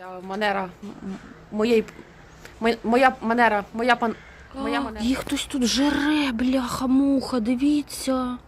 Ця манера моєї моя манера, моя пан. Моя манера. Їх хтось тут жере, бляха, муха, дивіться.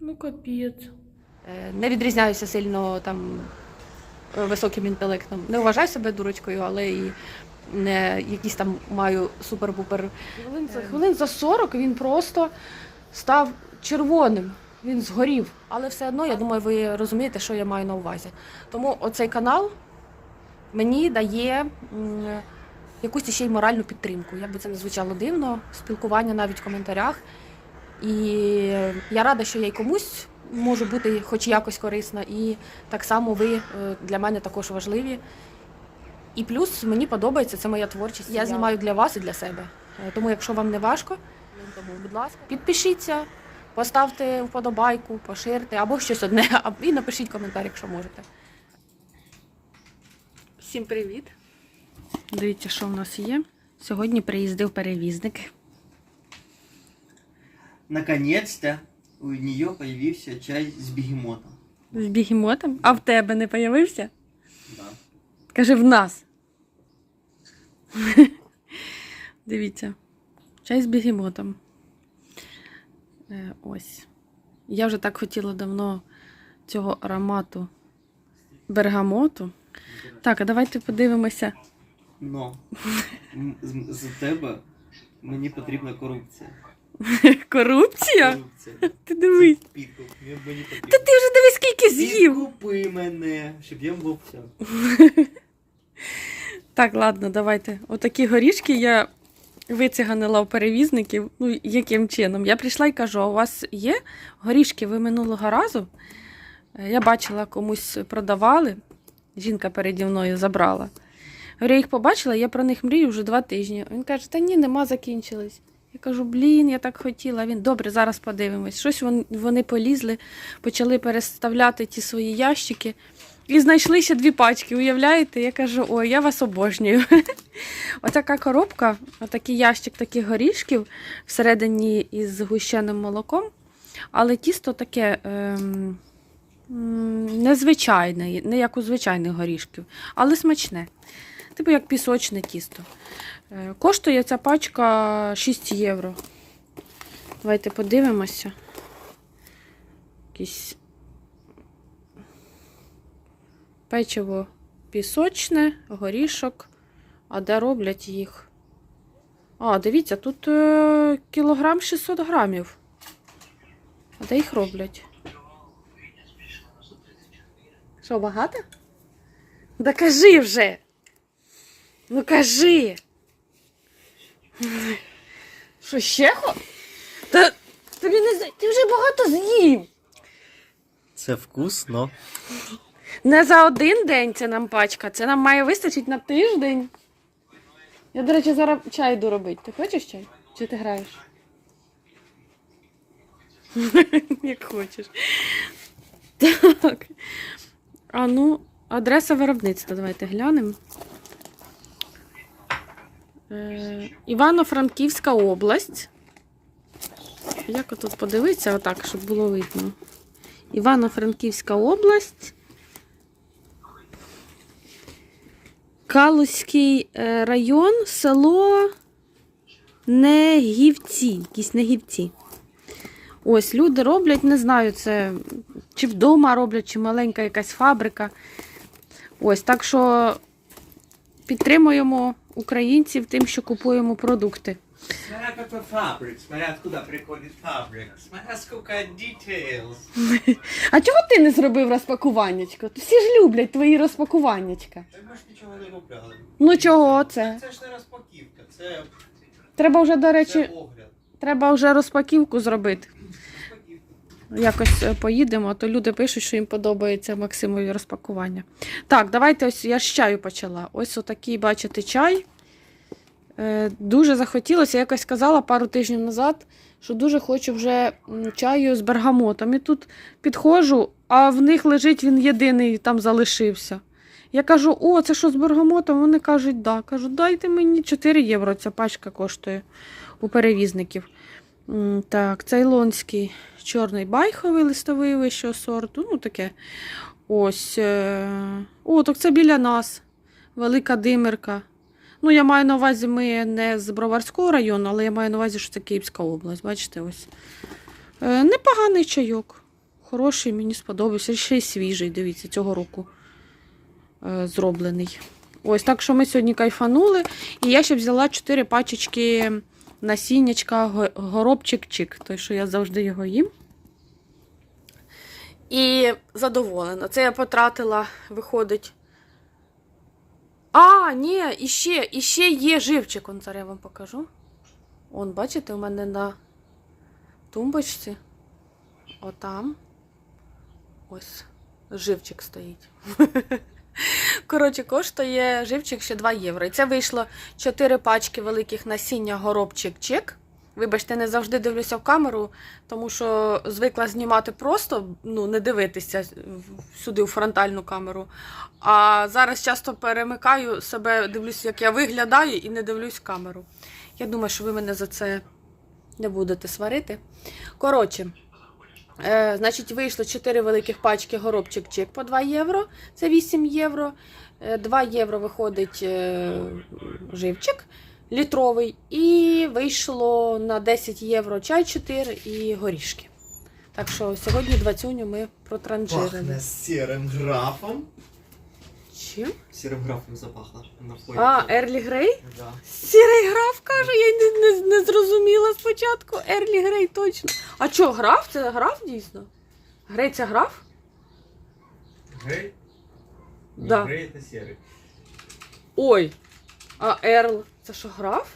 Ну, капець. Е, Не відрізняюся сильно там е, високим інтелектом. Не вважаю себе дурочкою, але і не якісь там маю супер-пупер. Хвилин за, хвилин за 40 він просто став червоним. Він згорів. Але все одно, я думаю, ви розумієте, що я маю на увазі. Тому оцей канал мені дає якусь ще й моральну підтримку. Як би це не звучало дивно, спілкування навіть в коментарях. І я рада, що я й комусь можу бути хоч якось корисна, і так само ви е, для мене також важливі. І плюс мені подобається, це моя творчість. Я знімаю для вас і для себе. Е, Тому, якщо вам не важко, тому, будь ласка, підпишіться, поставте вподобайку, поширте або щось одне, і напишіть коментар, якщо можете. Всім привіт! Дивіться, що в нас є. Сьогодні приїздив перевізник. Наконец-то у нее появился чай с бегемотом. З бігемотом. А в тебе не появився? Да. Каже, в нас. Дивіться. Чай з бігемотом. Е, ось. Я вже так хотіла давно цього аромату бергамоту. Так, а давайте подивимося. Но м- з- тебе мені потрібна корупція. Корупція? Корупція. Ти дивись. Підкуп. Мені мені потрібно. Та ти вже дивись, скільки з'їв. Підкупи мене, щоб я вловця. Так, ладно, давайте. Отакі горішки я вициганила у перевізників. Ну, яким чином? Я прийшла і кажу: а у вас є горішки? Ви минулого разу? Е, Я бачила, комусь продавали. Жінка переді мною забрала. Говорю, я їх побачила, я про них мрію вже два тижні. Він каже, та ні, нема, закінчились. Я кажу, блін, я так хотіла. Він добре, зараз подивимось. Щось вони полізли, почали переставляти ті свої ящики. І знайшли ще дві пачки, уявляєте? Я кажу, ой, я вас обожнюю. Отака коробка, отакий ящик таких горішків всередині із згущеним молоком. Але тісто таке ем, незвичайне, не як у звичайних горішків, але смачне. Типу як пісочне тісто. Е, Коштує ця пачка 6 євро. Давайте подивимося. Якісь печиво пісочне, горішок. А де роблять їх? А, дивіться, тут е, кілограм 600 грамів. А де їх роблять? Що, багато? Да кажи вже. Ну кажи. Що, ще хо? Та тобі не ти вже багато з'їв. Це вкусно. Не за один день це нам пачка, це нам має вистачити на тиждень. Я, до речі, зараз чай йду робити. Ти хочеш чай? Чи ти граєш? Як хочеш. Так. А ну, адреса виробництва, давайте глянемо. Е, Івано-Франківська область. Як отут подивитися, отак, щоб було видно. Івано-Франківська область. Калузький е, район, село Негівці. Якісь Негівці. Ось люди роблять, не знаю, це чи вдома роблять, чи маленька якась фабрика. Ось, так що підтримуємо українців тим, що купуємо продукти. Смотря какой фабрик, смотря откуда приходит фабрик, смотря сколько details. А чого ти не зробив розпакуваннячко? Всі ж люблять твої розпакуваннячка. Ми ж нічого не купляли. Ну чого це? Це ж не розпаківка, це, Треба вже, до це речі, огляд. треба вже розпаківку зробити. Якось е, поїдемо, то люди пишуть, що їм подобається Максимові розпакування. Так, давайте ось я з чаю почала. Ось отакий, бачите, чай. Е, Дуже захотілося, я якось сказала пару тижнів назад, що дуже хочу вже чаю з бергамотом. І тут підходжу, а в них лежить він єдиний там залишився. Я кажу, о, це що з бергамотом? Вони кажуть, да. Кажу, дайте мені 4 євро. Ця пачка коштує у перевізників. Так, цейлонський чорний байховий листовий вищого сорту. Ну, таке. Ось. е, О, так це біля нас. Велика Димирка. Ну, я маю на увазі, ми не з Броварського району, але я маю на увазі, що це Київська область. Бачите, ось. Е, непоганий чайок. Хороший, мені сподобався. Ще й свіжий, дивіться, цього року е, зроблений. Ось так що ми сьогодні кайфанули. І я ще взяла 4 пачечки насіннячка, горобчик-чик, той, що я завжди його їм. І задоволена. Це я потратила, виходить. А, ні, іще, іще є живчик. Он зараз я вам покажу. Он, бачите, у мене на тумбочці. Отам. Ось. Живчик стоїть. Коротше, коштує живчик ще 2 євро. І це вийшло 4 пачки великих насіння горобчик-чик. Вибачте, не завжди дивлюся в камеру, тому що звикла знімати просто, ну, не дивитися сюди в фронтальну камеру. А зараз часто перемикаю себе, дивлюся, як я виглядаю, і не дивлюсь в камеру. Я думаю, що ви мене за це не будете сварити. Коротше, е, значить, вийшло 4 великих пачки горобчик-чик по 2 євро. Це 8 євро. Е, 2 євро виходить е, живчик літровий. І вийшло на 10 євро чай 4 і горішки. Так що сьогодні двадцюню ми протранжирили. Пахне сірим графом. Чим? Сірим графом запахло на фоні. А, Ерлі Грей? Да. Сірий граф каже, я не, не, не зрозуміла спочатку. Ерлі Грей точно. А що, граф? Це граф дійсно? Грей це граф? Грей? Не Да. Грей это серый. Ой. А Ерл це що граф?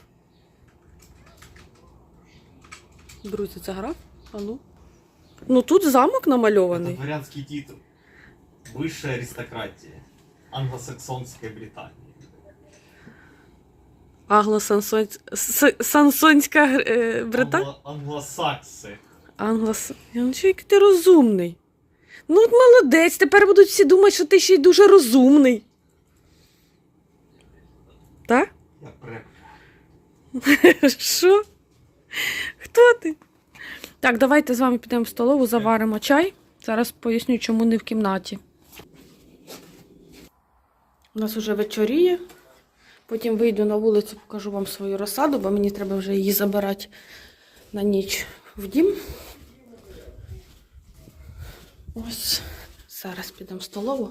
Друзі, це граф? А ну. Ну тут замок Это намальований. дворянский титул. Высшая аристократия. Англосаксонской Британии. Англо-сансонська е, Британія. Англо- Англосаксы. Англос. Я ну, який ти розумний. Ну, от молодець, тепер будуть всі думати, що ти ще й дуже розумний. Так? Я. Що? Хто ти? Так, давайте з вами підемо в столову, заваримо чай. Зараз поясню, чому не в кімнаті. У нас вже вечоріє. Потім вийду на вулицю, покажу вам свою розсаду, бо мені треба вже її забирати на ніч в дім. Ось. Зараз підемо в столову.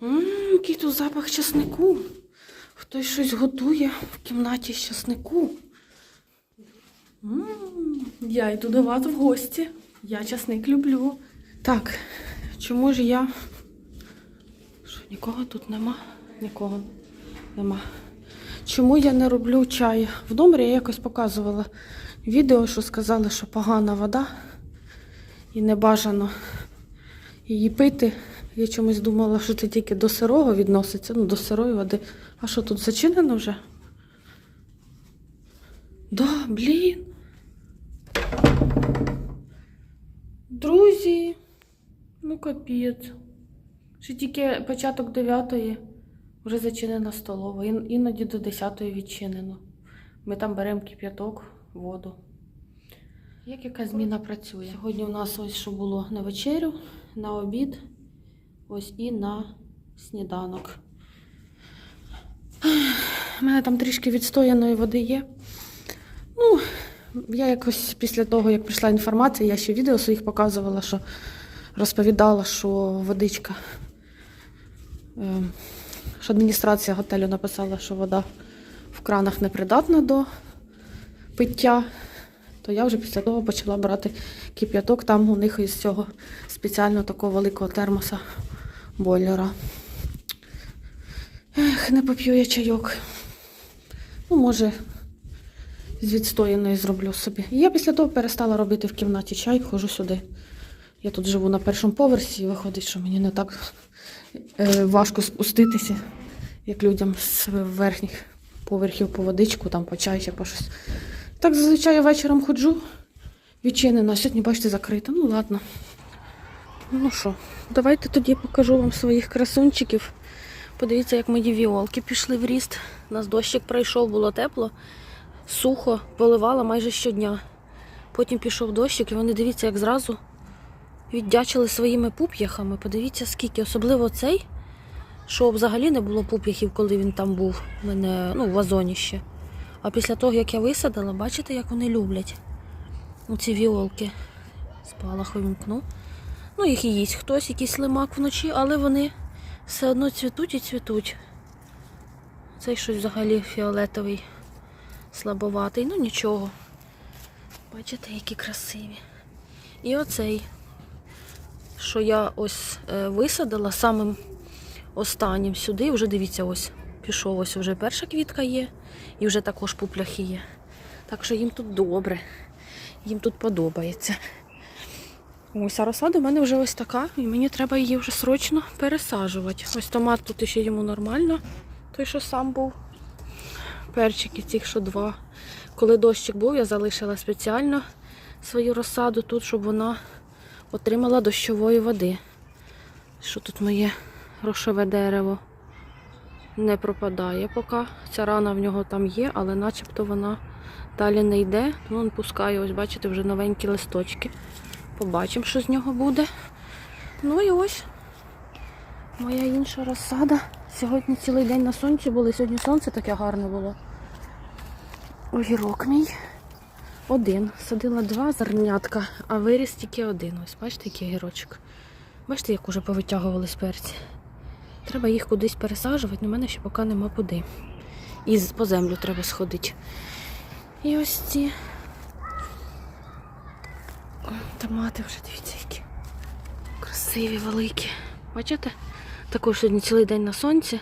Ммм, який тут запах часнику. Хтось щось готує в кімнаті з часнику. М, Я йду до вас в гості. Я часник люблю. Так, чому ж я. Що, нікого тут нема? Нікого нема. Чому я не роблю чай? В номері я якось показувала відео, що сказали, що погана вода і не бажано її пити. Я чомусь думала, що це тільки до сирого відноситься, ну, до сирої води. А що тут зачинено вже? Да, блін. Друзі, ну капець. Ще тільки початок 9-ї вже зачинена столова. Ін- Іноді до 10-ї відчинено. Ми там беремо кип'яток, воду. Як яка зміна працює? Сьогодні у нас ось що було на вечерю, на обід, ось і на сніданок. У мене там трішки відстояної води є. Ну, я якось після того, як прийшла інформація, я ще відео своїх показувала, що розповідала, що водичка, е, що адміністрація готелю написала, що вода в кранах непридатна до пиття. То я вже після того почала брати кип'яток. Там у них із цього спеціально такого великого термоса бойлера. Ех, не поп'ю я чайок. Ну, може, з відстояної зроблю собі. Я після того перестала робити в кімнаті чай, ходжу сюди. Я тут живу на першому поверсі, і виходить, що мені не так е, важко спуститися, як людям з верхніх поверхів по водичку, там по чай чи по щось. Так зазвичай я вечором ходжу, відчинена, сьогодні, бачите, закрита. Ну ладно. Ну що, давайте тоді покажу вам своїх красунчиків. Подивіться, як мої віолки пішли в ріст. У нас дощик пройшов, було тепло, сухо, поливала майже щодня. Потім пішов дощик, і вони дивіться, як зразу віддячили своїми пуп'яхами. Подивіться, скільки, особливо цей що взагалі не було пуп'яхів, коли він там був, в мене, ну, в вазоні ще. А після того, як я висадила, бачите, як вони люблять ці віолки. Спалах вимкну. Ну, їх і їсть хтось, якийсь лимак вночі, але вони все одно цвітуть і цвітуть. Цей щось взагалі фіолетовий, слабоватий, ну нічого. Бачите, які красиві. І оцей, що я ось е, висадила самим останнім сюди, вже дивіться, ось пішов, ось вже перша квітка є, і вже також пупляхи є. Так що їм тут добре, їм тут подобається. Ось а розсада у мене вже ось така, і мені треба її вже срочно пересаджувати. Ось томат тут ще йому нормально, той, що сам був. Перчики цих, що два. Коли дощик був, я залишила спеціально свою розсаду тут, щоб вона отримала дощової води. Що тут моє грошове дерево не пропадає поки. Ця рана в нього там є, але начебто вона далі не йде. Ну, він пускає, ось бачите, вже новенькі листочки. Побачимо, що з нього буде. Ну і ось моя інша розсада. Сьогодні цілий день на сонці були. Сьогодні сонце таке гарне було. Огірок мій. Один. Садила два зернятка, а виріс тільки один. Ось бачите, який огірочок. Бачите, як уже повитягувались перці. Треба їх кудись пересаджувати, але в мене ще поки нема куди. І по землю треба сходити. І ось ці томати вже дивіться, які красиві, великі. Бачите? Також сьогодні цілий день на сонці.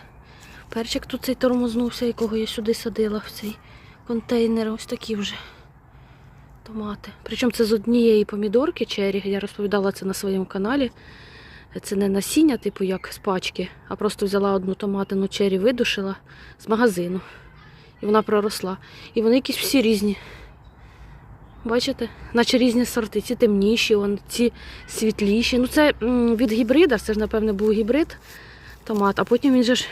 Перчик тут цей тормознувся, якого я сюди садила в цей контейнер. Ось такі вже томати. Причому це з однієї помідорки чері. Я розповідала це на своєму каналі. Це не насіння, типу як з пачки, а просто взяла одну томатину чері, видушила з магазину. І вона проросла. І вони якісь всі різні. Бачите? Наче різні сорти. Ці темніші, вон, ці світліші. Ну це від гібрида, це ж, напевне, був гібрид томат, а потім він же ж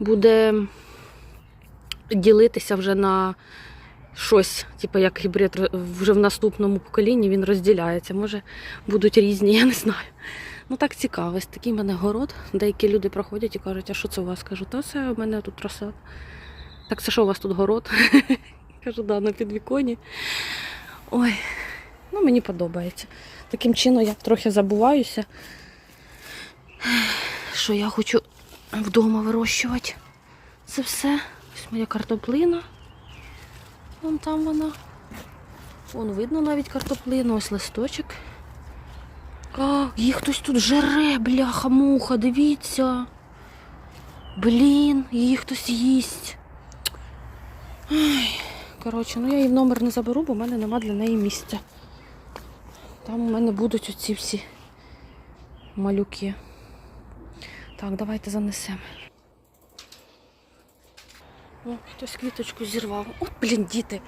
буде ділитися вже на щось, типу як гібрид вже в наступному поколінні він розділяється. Може будуть різні, я не знаю. Ну так цікаво, ось такий в мене город. Деякі люди проходять і кажуть, а що це у вас? Кажу, та це у мене тут розсад. Так це що у вас тут город? Кажу, да, на підвіконі. Ой, ну мені подобається. Таким чином я трохи забуваюся, що я хочу вдома вирощувати. Це все. Ось моя картоплина. Вон там вона. Вон видно навіть картоплину, ось листочок. А, їх хтось тут жере, бляха-муха, дивіться. Блін, її хтось їсть. Ай, коротше, ну я її в номер не заберу, бо в мене нема для неї місця. Там у мене будуть оці всі малюки. Так, давайте занесемо. О, хтось квіточку зірвав. От, блін, діти.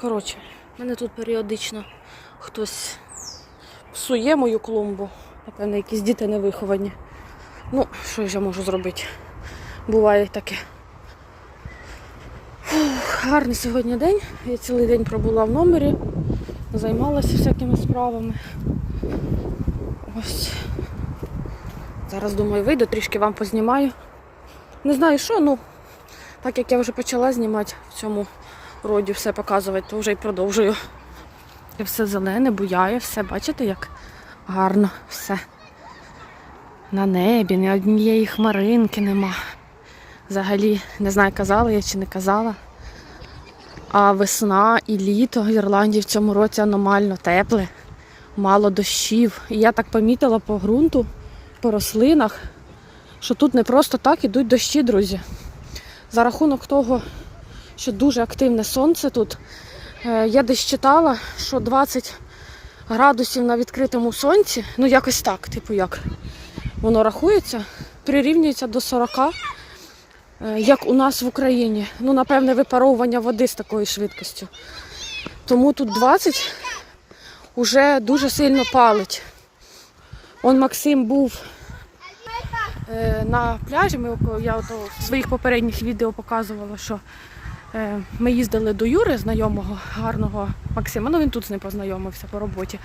Коротше, в мене тут періодично хтось псує мою клумбу. Напевно, якісь діти не виховані. Ну, що ж я можу зробити? Буває таке. Фух, гарний сьогодні день. Я цілий день пробула в номері, займалася всякими справами. Ось. Зараз думаю, вийду, трішки вам познімаю. Не знаю що, ну, так як я вже почала знімати в цьому роді все показувати, то вже й продовжую. І все зелене, буяє, все, бачите, як гарно все. На небі, ні однієї хмаринки нема. Взагалі, не знаю, казала я чи не казала. А весна і літо в Ірландії в цьому році аномально тепле, мало дощів. І я так помітила по ґрунту, по рослинах, що тут не просто так ідуть дощі, друзі. За рахунок того, що дуже активне сонце тут. Е, Я десь читала, що 20 градусів на відкритому сонці, ну якось так, типу як воно рахується, прирівнюється до 40, е, як у нас в Україні. Ну, напевне, випаровування води з такою швидкістю. Тому тут 20 вже дуже сильно палить. Он Максим був на пляжі. Ми, я в своїх попередніх відео показувала, що е, ми їздили до Юри, знайомого, гарного Максима. Ну він тут з ним познайомився по роботі.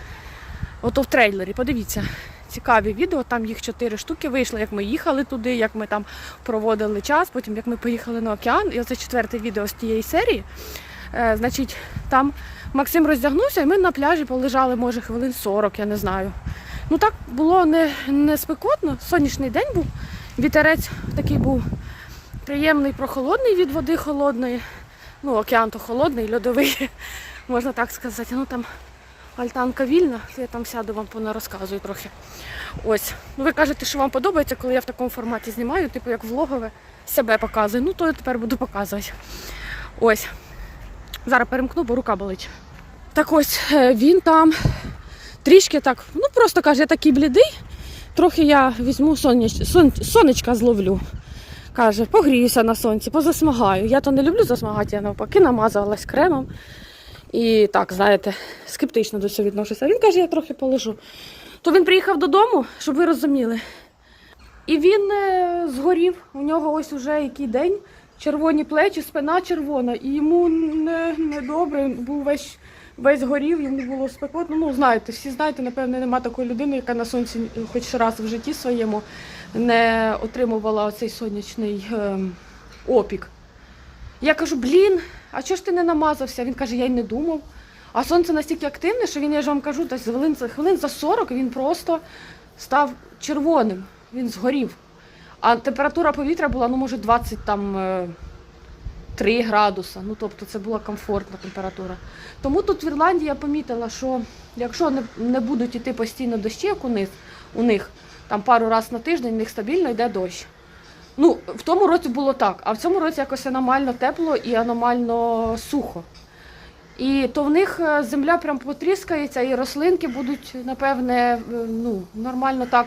Ото в трейлері, подивіться, цікаві відео. Там їх чотири штуки вийшло, як ми їхали туди, як ми там проводили час, потім як ми поїхали на океан. І оце четверте відео з тієї серії. Е, значить, там Максим роздягнувся, і ми на пляжі полежали, може, хвилин 40, я не знаю. Ну так було не, не спекотно, сонячний день був, вітерець такий був приємний, прохолодний від води холодної. Ну, океан то холодний, льодовий, можна так сказати. Ну там альтанка вільна, я там сяду вам понарозказую трохи. Ось. Ну ви кажете, що вам подобається, коли я в такому форматі знімаю, типу як влогове, себе показую. Ну, то я тепер буду показувати. Ось. Зараз перемкну, бо рука болить. Так ось е, він там трішки так, ну просто каже, я такий блідий, трохи я візьму соняч, сон, сонечка зловлю. Каже, погріюся на сонці, позасмагаю. Я то не люблю засмагати, я навпаки намазалась кремом. І так, знаєте, скептично до цього відношуся. Він каже, я трохи полежу. То він приїхав додому, щоб ви розуміли. І він е, згорів. У нього ось уже який день. Червоні плечі, спина червона, і йому не, не добре. Був весь, весь горів, йому було спекотно. Ну, знаєте, всі знаєте, напевне, нема такої людини, яка на сонці хоч раз в житті своєму не отримувала цей сонячний ем, опік. Я кажу, блін, а чого ж ти не намазався? Він каже, я й не думав. А сонце настільки активне, що він, я ж вам кажу, десь хвилин, хвилин за 40 він просто став червоним, він згорів. А температура повітря була, ну, може, 20 там. Е, 3 градуса, ну тобто це була комфортна температура. Тому тут в Ірландії я помітила, що якщо не, не будуть іти постійно дощі, як у них, у них там пару разів на тиждень, у них стабільно йде дощ. Ну, в тому році було так, а в цьому році якось аномально тепло і аномально сухо. І то в них е, земля прям потріскається, і рослинки будуть, напевне, ну, нормально так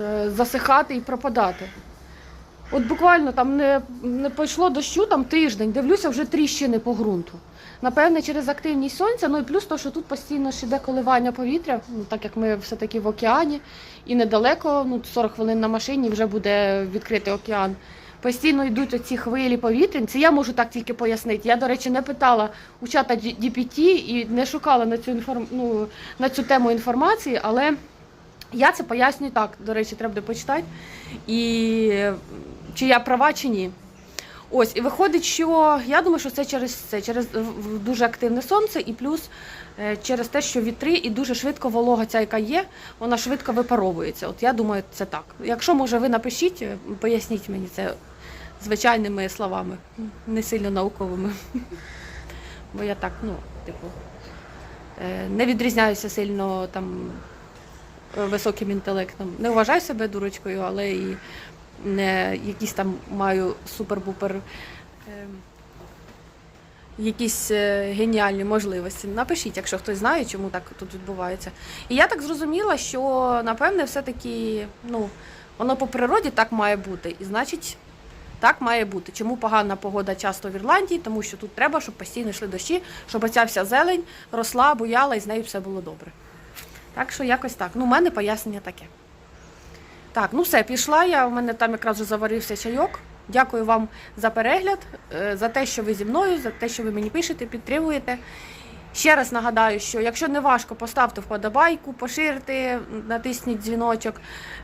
е, засихати і пропадати. От буквально там не, не пішло дощу там тиждень, дивлюся, вже тріщини по ґрунту. Напевне, через активність сонця, ну і плюс то, що тут постійно ж іде коливання повітря, ну так як ми все-таки в океані і недалеко, ну 40 хвилин на машині вже буде відкритий океан. Постійно йдуть оці хвилі повітряні. Це я можу так тільки пояснити. Я, до речі, не питала у чата DPT і не шукала на цю інформ... ну, на цю тему інформації, але я це пояснюю так. До речі, треба буде почитати. І чи я права, чи ні. Ось, і виходить, що я думаю, що це через це, через дуже активне сонце, і плюс е, через те, що вітри і дуже швидко волога ця, яка є, вона швидко випаровується. От я думаю, це так. Якщо може ви напишіть, е, поясніть мені це звичайними словами, не сильно науковими. Бо я так, ну, типу, е, не відрізняюся сильно там високим інтелектом. Не вважаю себе дурочкою, але і не якісь там маю супер-бупер. ем, Якісь е, геніальні можливості. Напишіть, якщо хтось знає, чому так тут відбувається. І я так зрозуміла, що напевне все-таки ну, воно по природі так має бути. І значить, так має бути. Чому погана погода часто в Ірландії? Тому що тут треба, щоб постійно йшли дощі, щоб оця вся зелень росла, буяла і з нею все було добре. Так що якось так. Ну, у мене пояснення таке. Так, ну все, пішла я. У мене там якраз вже заварився чайок. Дякую вам за перегляд, е, за те, що ви зі мною, за те, що ви мені пишете, підтримуєте. Ще раз нагадаю, що якщо не важко, поставте вподобайку, поширте, натисніть дзвіночок,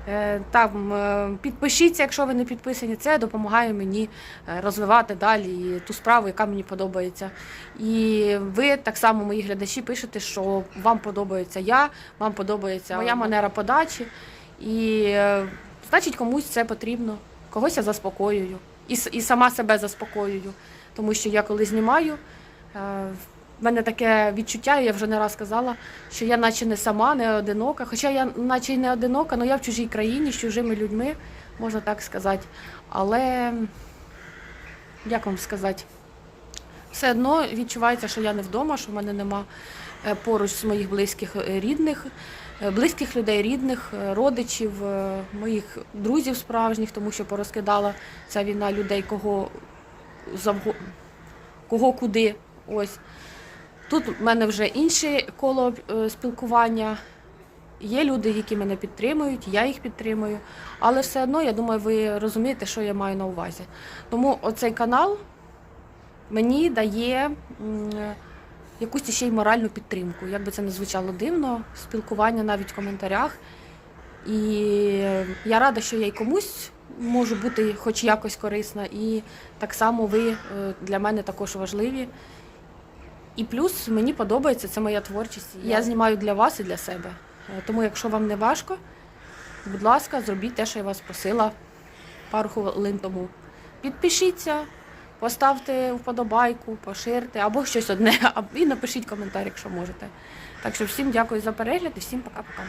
е, там е, підпишіться, якщо ви не підписані. Це допомагає мені розвивати далі ту справу, яка мені подобається. І ви так само, мої глядачі, пишете, що вам подобається я, вам подобається моя манера подачі. І е, значить комусь це потрібно. Когось я заспокоюю. І, і сама себе заспокоюю. Тому що я коли знімаю, е, в мене таке відчуття, я вже не раз казала, що я наче не сама, не одинока. Хоча я наче й не одинока, але я в чужій країні з чужими людьми, можна так сказати. Але як вам сказати? Все одно відчувається, що я не вдома, що в мене нема е, поруч з моїх близьких рідних, близьких людей, рідних, е, родичів, е, моїх друзів справжніх, тому що порозкидала ця війна людей, кого завго... кого куди. Ось. Тут в мене вже інше коло е, спілкування. Є люди, які мене підтримують, я їх підтримую. Але все одно, я думаю, ви розумієте, що я маю на увазі. Тому оцей канал мені дає якусь ще й моральну підтримку. Як би це не звучало дивно, спілкування навіть в коментарях. І я рада, що я й комусь можу бути хоч якось корисна. І так само ви е, для мене також важливі. І плюс мені подобається, це моя творчість. Я знімаю для вас і для себе. Е, Тому, якщо вам не важко, будь ласка, зробіть те, що я вас просила пару хвилин тому. Підпишіться, поставте вподобайку, поширте або щось одне, і напишіть коментар, якщо можете. Так що всім дякую за перегляд і всім пока-пока.